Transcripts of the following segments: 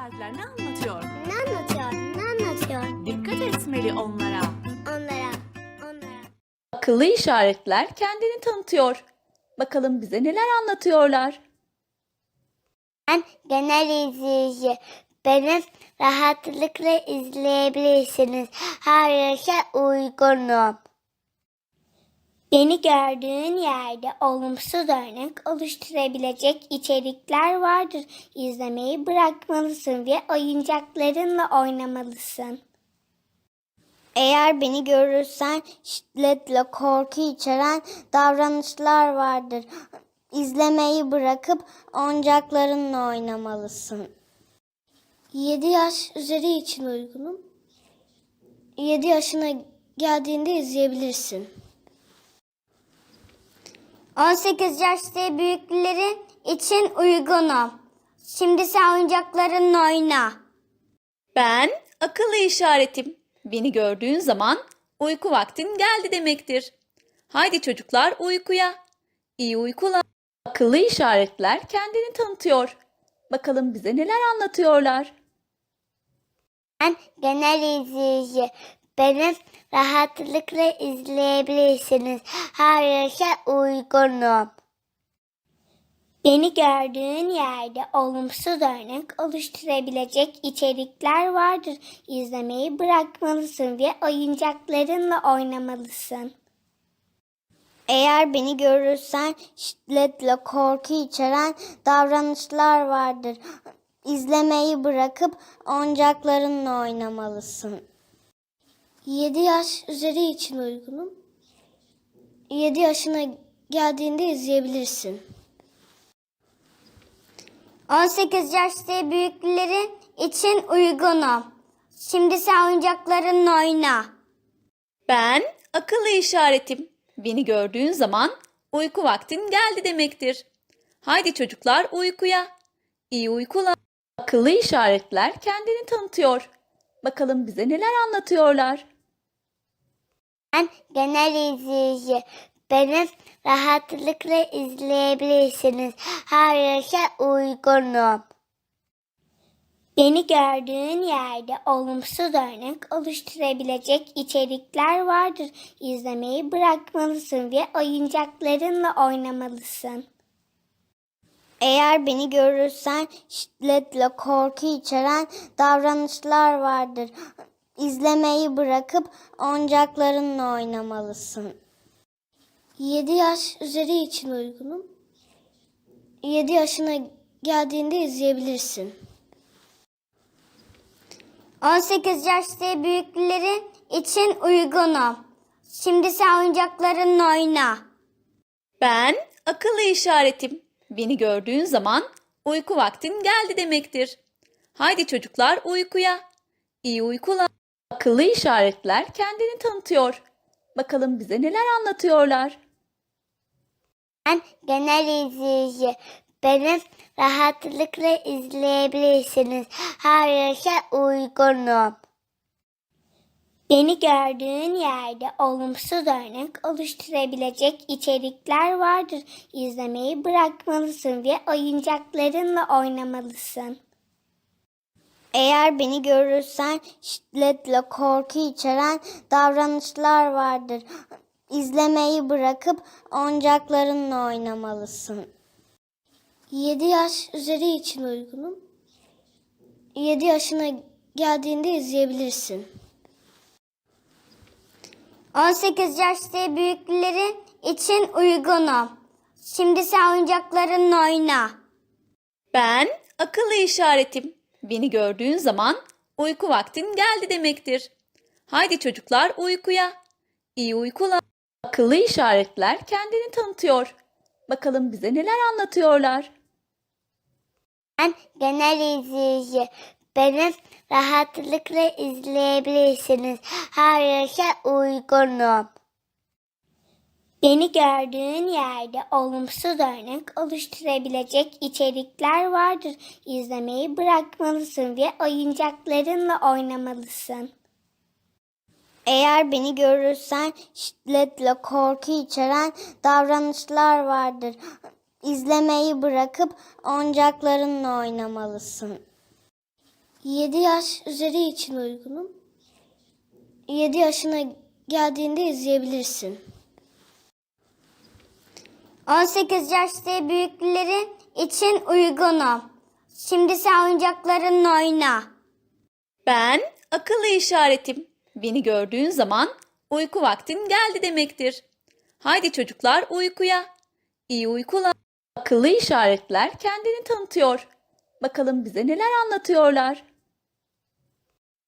işaretler ne anlatıyor? Ne anlatıyor? Ne anlatıyor? Dikkat etmeli onlara. Onlara, onlara. Akıllı işaretler kendini tanıtıyor. Bakalım bize neler anlatıyorlar. Ben genel izleyici. Beni rahatlıkla izleyebilirsiniz. Her yaşa uygunum. Beni gördüğün yerde olumsuz örnek oluşturabilecek içerikler vardır. İzlemeyi bırakmalısın ve oyuncaklarınla oynamalısın. Eğer beni görürsen şiddetle korku içeren davranışlar vardır. İzlemeyi bırakıp oyuncaklarınla oynamalısın. 7 yaş üzeri için uygunum. 7 yaşına geldiğinde izleyebilirsin. 18 yaş ve büyükleri için uygunum. Şimdi sen oyuncaklarınla oyna. Ben akıllı işaretim. Beni gördüğün zaman uyku vaktin geldi demektir. Haydi çocuklar uykuya. İyi uykular. Akıllı işaretler kendini tanıtıyor. Bakalım bize neler anlatıyorlar. Ben genel izleyici. Beni rahatlıkla izleyebilirsiniz. Her yaşa uygunum. Beni gördüğün yerde olumsuz örnek oluşturabilecek içerikler vardır. İzlemeyi bırakmalısın ve oyuncaklarınla oynamalısın. Eğer beni görürsen şiddetle korku içeren davranışlar vardır. İzlemeyi bırakıp oyuncaklarınla oynamalısın. 7 yaş üzeri için uygunum. 7 yaşına geldiğinde izleyebilirsin. 18 yaş ve büyükleri için uygunum. Şimdi sen oyuncaklarınla oyna. Ben akıllı işaretim. Beni gördüğün zaman uyku vaktin geldi demektir. Haydi çocuklar uykuya. İyi uykular. Akıllı işaretler kendini tanıtıyor. Bakalım bize neler anlatıyorlar. Ben genel izleyici. Beni rahatlıkla izleyebilirsiniz. Her yaşa uygunum. Beni gördüğün yerde olumsuz örnek oluşturabilecek içerikler vardır. İzlemeyi bırakmalısın ve oyuncaklarınla oynamalısın. Eğer beni görürsen şiddetle korku içeren davranışlar vardır. İzlemeyi bırakıp oyuncaklarınla oynamalısın. 7 yaş üzeri için uygunum. 7 yaşına geldiğinde izleyebilirsin. 18 yaş ve büyükleri için uygunum. Şimdi sen oyuncaklarınla oyna. Ben akıllı işaretim. Beni gördüğün zaman uyku vaktin geldi demektir. Haydi çocuklar uykuya. İyi uykular. Akıllı işaretler kendini tanıtıyor. Bakalım bize neler anlatıyorlar. Ben genel izleyici. Beni rahatlıkla izleyebilirsiniz. Her yaşa uygunum. Beni gördüğün yerde olumsuz örnek oluşturabilecek içerikler vardır. İzlemeyi bırakmalısın ve oyuncaklarınla oynamalısın. Eğer beni görürsen şiddetle korku içeren davranışlar vardır. İzlemeyi bırakıp oyuncaklarınla oynamalısın. 7 yaş üzeri için uygunum. 7 yaşına geldiğinde izleyebilirsin. 18 yaş ve büyükleri için uygunum. Şimdi sen oyuncaklarınla oyna. Ben akıllı işaretim. Beni gördüğün zaman uyku vaktin geldi demektir. Haydi çocuklar uykuya. İyi uykular. Akıllı işaretler kendini tanıtıyor. Bakalım bize neler anlatıyorlar. Ben genel izleyici. Beni rahatlıkla izleyebilirsiniz. Her yaşa uygunum. Beni gördüğün yerde olumsuz örnek oluşturabilecek içerikler vardır. İzlemeyi bırakmalısın ve oyuncaklarınla oynamalısın. Eğer beni görürsen şiddetle korku içeren davranışlar vardır. İzlemeyi bırakıp oyuncaklarınla oynamalısın. 7 yaş üzeri için uygunum. 7 yaşına geldiğinde izleyebilirsin. 18 yaş ve büyükleri için uygunum. Şimdi sen oyuncaklarınla oyna. Ben akıllı işaretim. Beni gördüğün zaman uyku vaktin geldi demektir. Haydi çocuklar uykuya. İyi uykular. Akıllı işaretler kendini tanıtıyor. Bakalım bize neler anlatıyorlar.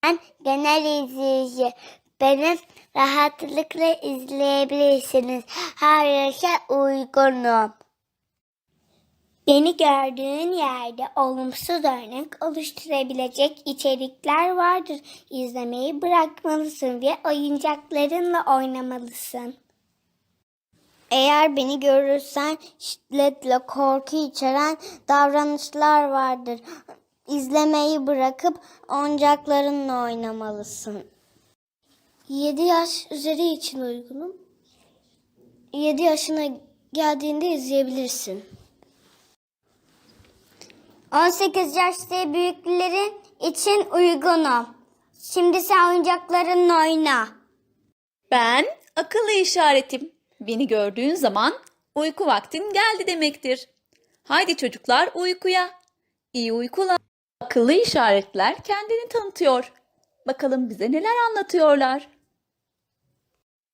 Ben genel izleyici. Beni rahatlıkla izleyebilirsiniz. Her yaşa uygunum. Beni gördüğün yerde olumsuz örnek oluşturabilecek içerikler vardır. İzlemeyi bırakmalısın ve oyuncaklarınla oynamalısın. Eğer beni görürsen şiddetle korku içeren davranışlar vardır. İzlemeyi bırakıp oyuncaklarınla oynamalısın. 7 yaş üzeri için uygunum. 7 yaşına geldiğinde izleyebilirsin. 18 yaş ve büyükleri için uygunum. Şimdi sen oyuncaklarınla oyna. Ben akıllı işaretim. Beni gördüğün zaman uyku vaktin geldi demektir. Haydi çocuklar uykuya. İyi uykular. Akıllı işaretler kendini tanıtıyor. Bakalım bize neler anlatıyorlar.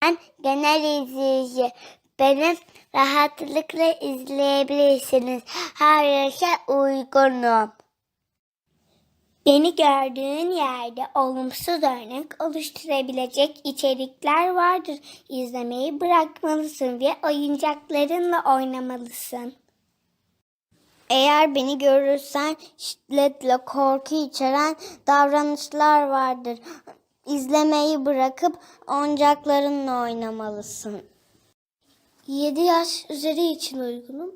Ben genel izleyici. Beni rahatlıkla izleyebilirsiniz. Her yaşa uygunum. Beni gördüğün yerde olumsuz örnek oluşturabilecek içerikler vardır. İzlemeyi bırakmalısın ve oyuncaklarınla oynamalısın. Eğer beni görürsen şiddetle korku içeren davranışlar vardır. İzlemeyi bırakıp oyuncaklarınla oynamalısın. 7 yaş üzeri için uygunum.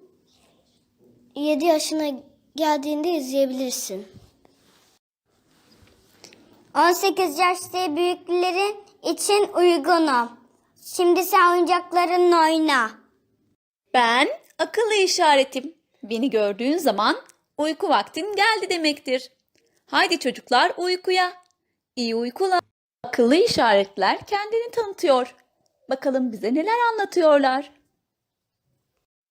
7 yaşına geldiğinde izleyebilirsin. 18 yaş ve büyükleri için uygunum. Şimdi sen oyuncaklarınla oyna. Ben akıllı işaretim. Beni gördüğün zaman uyku vaktin geldi demektir. Haydi çocuklar uykuya. İyi uykular. Akıllı işaretler kendini tanıtıyor. Bakalım bize neler anlatıyorlar.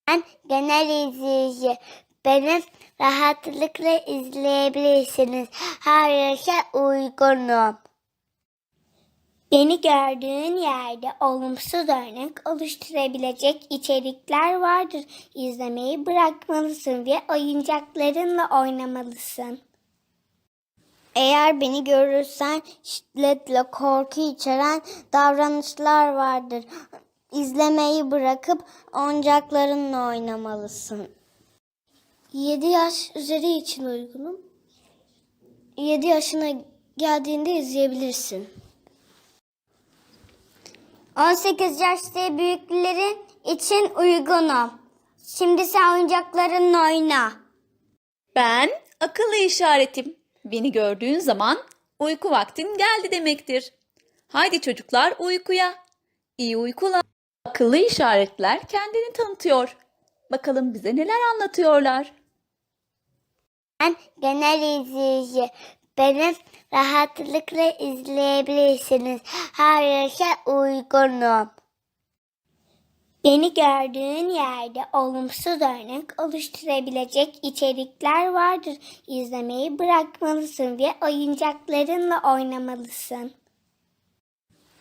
Ben genel izleyici. Beni rahatlıkla izleyebilirsiniz. Her yaşa uygunum. Beni gördüğün yerde olumsuz örnek oluşturabilecek içerikler vardır. İzlemeyi bırakmalısın ve oyuncaklarınla oynamalısın. Eğer beni görürsen şiddetle korku içeren davranışlar vardır. İzlemeyi bırakıp oyuncaklarınla oynamalısın. 7 yaş üzeri için uygunum. 7 yaşına geldiğinde izleyebilirsin. 18 yaş ve büyükleri için uygunum. Şimdi sen oyuncaklarınla oyna. Ben akıllı işaretim. Beni gördüğün zaman uyku vaktin geldi demektir. Haydi çocuklar uykuya. İyi uykular. Akıllı işaretler kendini tanıtıyor. Bakalım bize neler anlatıyorlar. Ben genel izleyici. Beni rahatlıkla izleyebilirsiniz. Her yaşa uygunum. Beni gördüğün yerde olumsuz örnek oluşturabilecek içerikler vardır. İzlemeyi bırakmalısın ve oyuncaklarınla oynamalısın.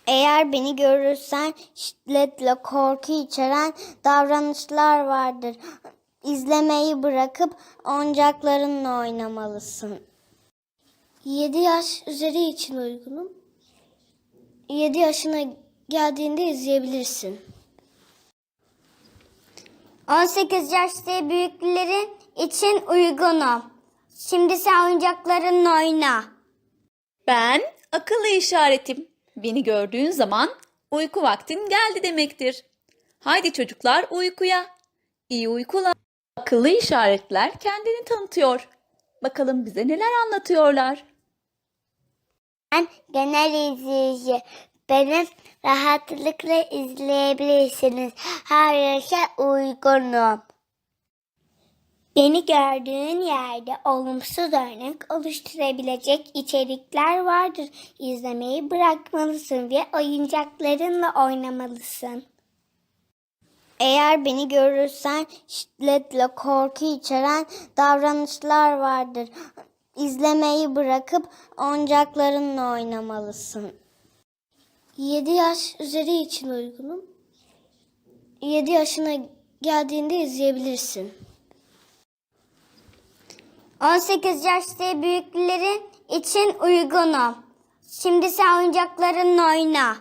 Eğer beni görürsen şiddetle korku içeren davranışlar vardır. İzlemeyi bırakıp oyuncaklarınla oynamalısın. 7 yaş üzeri için uygunum. 7 yaşına geldiğinde izleyebilirsin. 18 yaş ve büyükleri için uygunum. Şimdi sen oyuncaklarınla oyna. Ben akıllı işaretim. Beni gördüğün zaman uyku vaktin geldi demektir. Haydi çocuklar uykuya. İyi uykular. Akıllı işaretler kendini tanıtıyor. Bakalım bize neler anlatıyorlar. Ben genel izleyici. Beni rahatlıkla izleyebilirsiniz. Her yaşa uygunum. Beni gördüğün yerde olumsuz örnek oluşturabilecek içerikler vardır. İzlemeyi bırakmalısın ve oyuncaklarınla oynamalısın. Eğer beni görürsen şiddetle korku içeren davranışlar vardır. İzlemeyi bırakıp oyuncaklarınla oynamalısın. 7 yaş üzeri için uygunum. 7 yaşına geldiğinde izleyebilirsin. 18 yaş ve büyükleri için uygunum. Şimdi sen oyuncaklarınla oyna.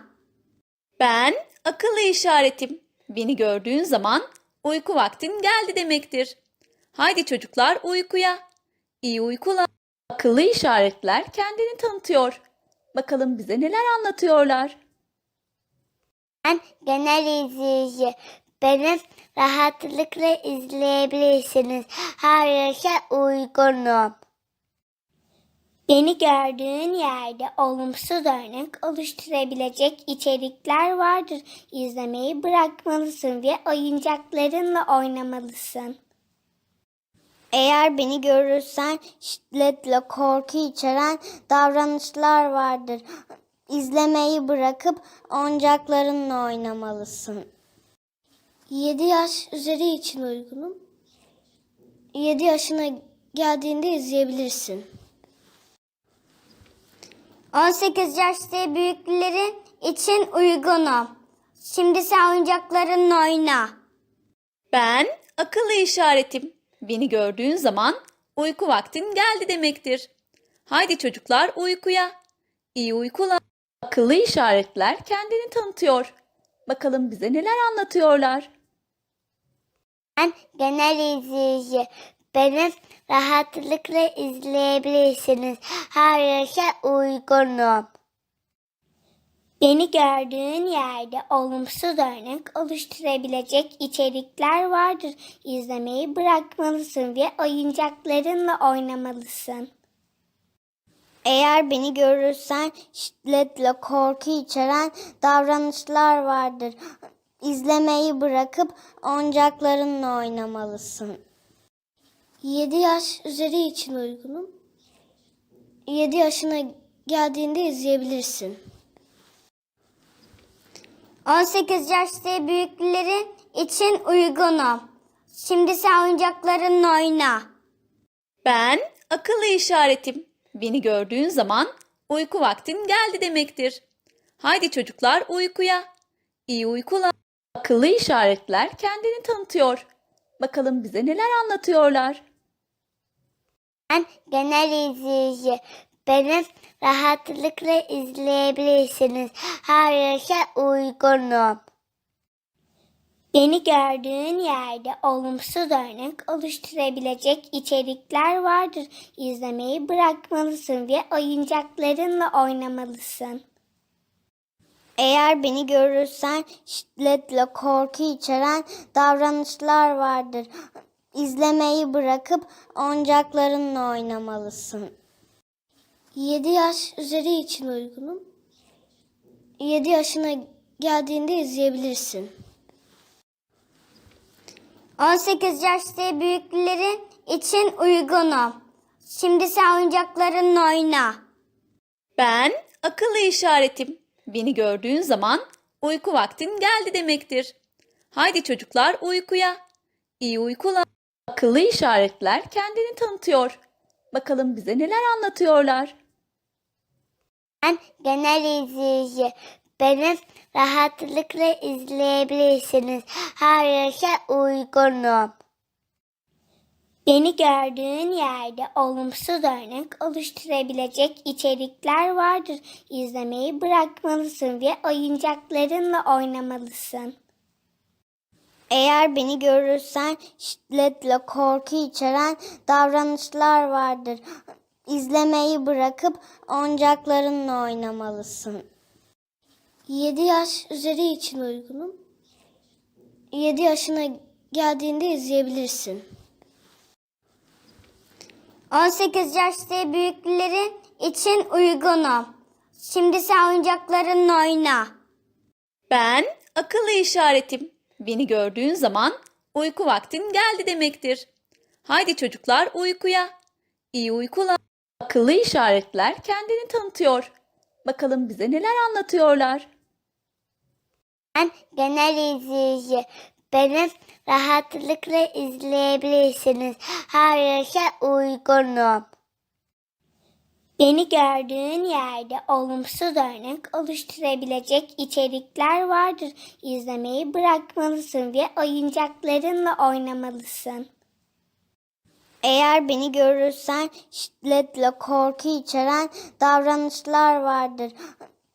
Ben akıllı işaretim. Beni gördüğün zaman uyku vaktin geldi demektir. Haydi çocuklar uykuya. İyi uykular. Akıllı işaretler kendini tanıtıyor. Bakalım bize neler anlatıyorlar. Ben genel izleyici. Beni rahatlıkla izleyebilirsiniz. Her yaşa uygunum. Beni gördüğün yerde olumsuz örnek oluşturabilecek içerikler vardır. İzlemeyi bırakmalısın ve oyuncaklarınla oynamalısın. Eğer beni görürsen şiddetle korku içeren davranışlar vardır. İzlemeyi bırakıp oyuncaklarınla oynamalısın. 7 yaş üzeri için uygunum. 7 yaşına geldiğinde izleyebilirsin. 18 yaş ve büyükleri için uygunum. Şimdi sen oyuncaklarınla oyna. Ben akıllı işaretim. Beni gördüğün zaman uyku vaktin geldi demektir. Haydi çocuklar uykuya. İyi uykular. Akıllı işaretler kendini tanıtıyor. Bakalım bize neler anlatıyorlar. Ben genel izleyici. Beni rahatlıkla izleyebilirsiniz. Her yaşa uygunum. Beni gördüğün yerde olumsuz örnek oluşturabilecek içerikler vardır. İzlemeyi bırakmalısın ve oyuncaklarınla oynamalısın. Eğer beni görürsen şiddetle korku içeren davranışlar vardır. İzlemeyi bırakıp oyuncaklarınla oynamalısın. 7 yaş üzeri için uygunum. 7 yaşına geldiğinde izleyebilirsin. 18 yaş ve büyükleri için uygunum. Şimdi sen oyuncaklarınla oyna. Ben akıllı işaretim. Beni gördüğün zaman uyku vaktin geldi demektir. Haydi çocuklar uykuya. İyi uykular. Akıllı işaretler kendini tanıtıyor. Bakalım bize neler anlatıyorlar. Ben genel izleyici. Beni rahatlıkla izleyebilirsiniz. Her yaşa uygunum. Beni gördüğün yerde olumsuz örnek oluşturabilecek içerikler vardır. İzlemeyi bırakmalısın ve oyuncaklarınla oynamalısın. Eğer beni görürsen şiddetle korku içeren davranışlar vardır. İzlemeyi bırakıp oyuncaklarınla oynamalısın. 7 yaş üzeri için uygunum. 7 yaşına geldiğinde izleyebilirsin. 18 yaş ve büyükleri için uygunum. Şimdi sen oyuncaklarınla oyna. Ben akıllı işaretim. Beni gördüğün zaman uyku vaktin geldi demektir. Haydi çocuklar uykuya. İyi uykular. Akıllı işaretler kendini tanıtıyor. Bakalım bize neler anlatıyorlar. Ben genel izleyici. Beni rahatlıkla izleyebilirsiniz. Her yaşa uygunum. Beni gördüğün yerde olumsuz örnek oluşturabilecek içerikler vardır. İzlemeyi bırakmalısın ve oyuncaklarınla oynamalısın. Eğer beni görürsen şiddetle korku içeren davranışlar vardır. İzlemeyi bırakıp oyuncaklarınla oynamalısın. 7 yaş üzeri için uygunum. 7 yaşına geldiğinde izleyebilirsin. 18 yaş ve büyükleri için uygunum. Şimdi sen oyuncaklarınla oyna. Ben akıllı işaretim. Beni gördüğün zaman uyku vaktin geldi demektir. Haydi çocuklar uykuya. İyi uykular. Akıllı işaretler kendini tanıtıyor. Bakalım bize neler anlatıyorlar. Ben genel izleyici. Beni rahatlıkla izleyebilirsiniz. Her yaşa uygunum. Beni gördüğün yerde olumsuz örnek oluşturabilecek içerikler vardır. İzlemeyi bırakmalısın ve oyuncaklarınla oynamalısın. Eğer beni görürsen şiddetle korku içeren davranışlar vardır.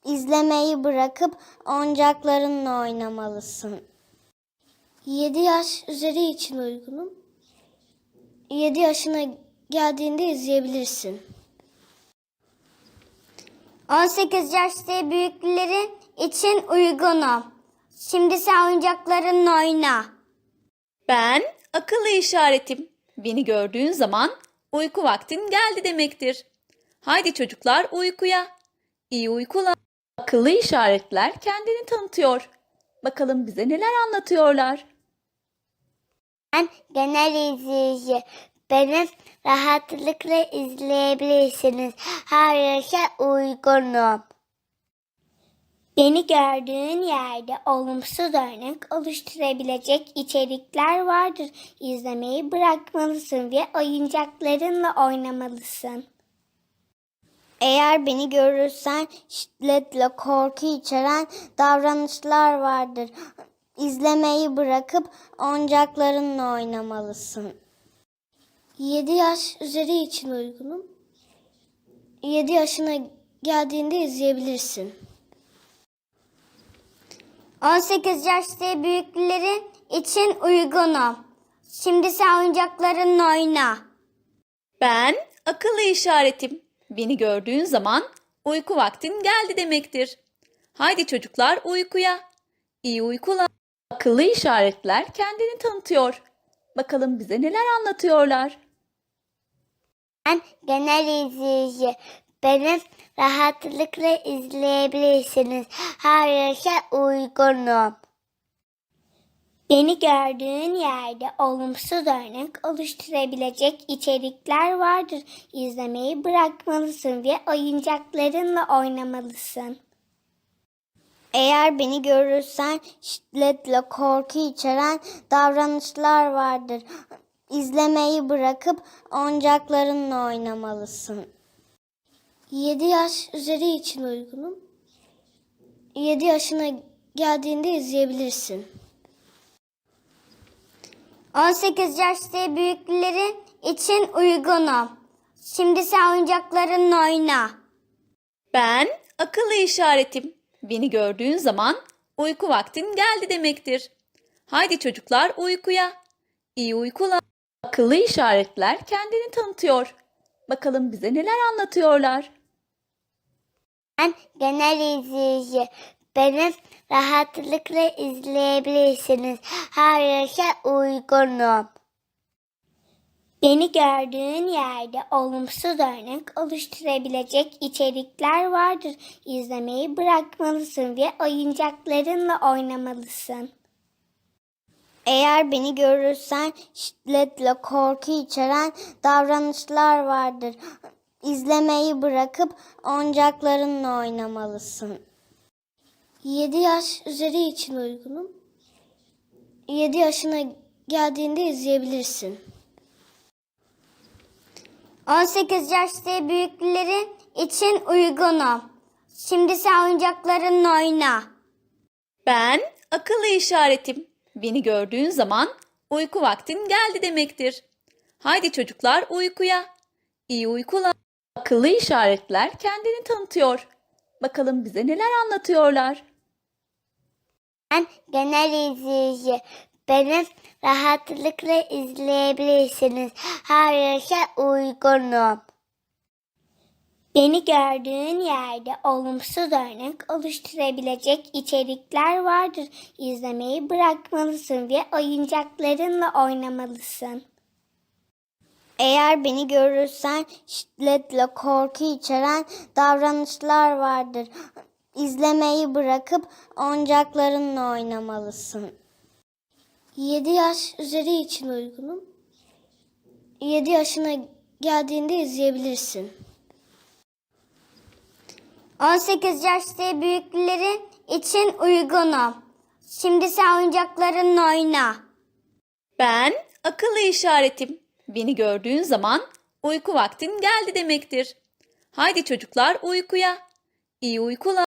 İzlemeyi bırakıp oyuncaklarınla oynamalısın. 7 yaş üzeri için uygunum. 7 yaşına geldiğinde izleyebilirsin. 18 yaş ve büyükleri için uygunum. Şimdi sen oyuncaklarınla oyna. Ben akıllı işaretim. Beni gördüğün zaman uyku vaktin geldi demektir. Haydi çocuklar uykuya. İyi uykular. Akıllı işaretler kendini tanıtıyor. Bakalım bize neler anlatıyorlar. Ben genel izleyici. Beni rahatlıkla izleyebilirsiniz. Her yaşa uygunum. Beni gördüğün yerde olumsuz örnek oluşturabilecek içerikler vardır. İzlemeyi bırakmalısın ve oyuncaklarınla oynamalısın. Eğer beni görürsen şiddetle korku içeren davranışlar vardır. İzlemeyi bırakıp oyuncaklarınla oynamalısın. 7 yaş üzeri için uygunum. 7 yaşına geldiğinde izleyebilirsin. 18 yaş ve büyükleri için uygunum. Şimdi sen oyuncaklarınla oyna. Ben akıllı işaretim. Beni gördüğün zaman uyku vaktin geldi demektir. Haydi çocuklar uykuya. İyi uykular. Akıllı işaretler kendini tanıtıyor. Bakalım bize neler anlatıyorlar. Ben genel izleyici. Beni rahatlıkla izleyebilirsiniz. Her yaşa uygunum. Beni gördüğün yerde olumsuz örnek oluşturabilecek içerikler vardır. İzlemeyi bırakmalısın ve oyuncaklarınla oynamalısın. Eğer beni görürsen şiddetle korku içeren davranışlar vardır. İzlemeyi bırakıp oyuncaklarınla oynamalısın. 7 yaş üzeri için uygunum. 7 yaşına geldiğinde izleyebilirsin. 18 yaş ve büyükleri için uygunum. Şimdi sen oyuncaklarınla oyna. Ben akıllı işaretim. Beni gördüğün zaman uyku vaktin geldi demektir. Haydi çocuklar uykuya. İyi uykular. Akıllı işaretler kendini tanıtıyor. Bakalım bize neler anlatıyorlar. Ben genel izleyici. Beni rahatlıkla izleyebilirsiniz. Her yaşa uygunum. Beni gördüğün yerde olumsuz örnek oluşturabilecek içerikler vardır. İzlemeyi bırakmalısın ve oyuncaklarınla oynamalısın. Eğer beni görürsen şiddetle korku içeren davranışlar vardır. İzlemeyi bırakıp oyuncaklarınla oynamalısın. 7 yaş üzeri için uygunum. 7 yaşına geldiğinde izleyebilirsin. 18 yaş ve büyükleri için uygunum. Şimdi sen oyuncaklarınla oyna. Ben akıllı işaretim. Beni gördüğün zaman uyku vaktin geldi demektir. Haydi çocuklar uykuya. İyi uykular. Akıllı işaretler kendini tanıtıyor. Bakalım bize neler anlatıyorlar. Ben genel izleyici. Beni rahatlıkla izleyebilirsiniz. Her yaşa uygunum. Beni gördüğün yerde olumsuz örnek oluşturabilecek içerikler vardır. İzlemeyi bırakmalısın ve oyuncaklarınla oynamalısın. Eğer beni görürsen şiddetle korku içeren davranışlar vardır. İzlemeyi bırakıp oyuncaklarınla oynamalısın. 7 yaş üzeri için uygunum. 7 yaşına geldiğinde izleyebilirsin. 18 yaş ve büyüklerin için uygunum. Şimdi sen oyuncaklarınla oyna. Ben akıllı işaretim. Beni gördüğün zaman uyku vaktin geldi demektir. Haydi çocuklar uykuya. İyi uykular.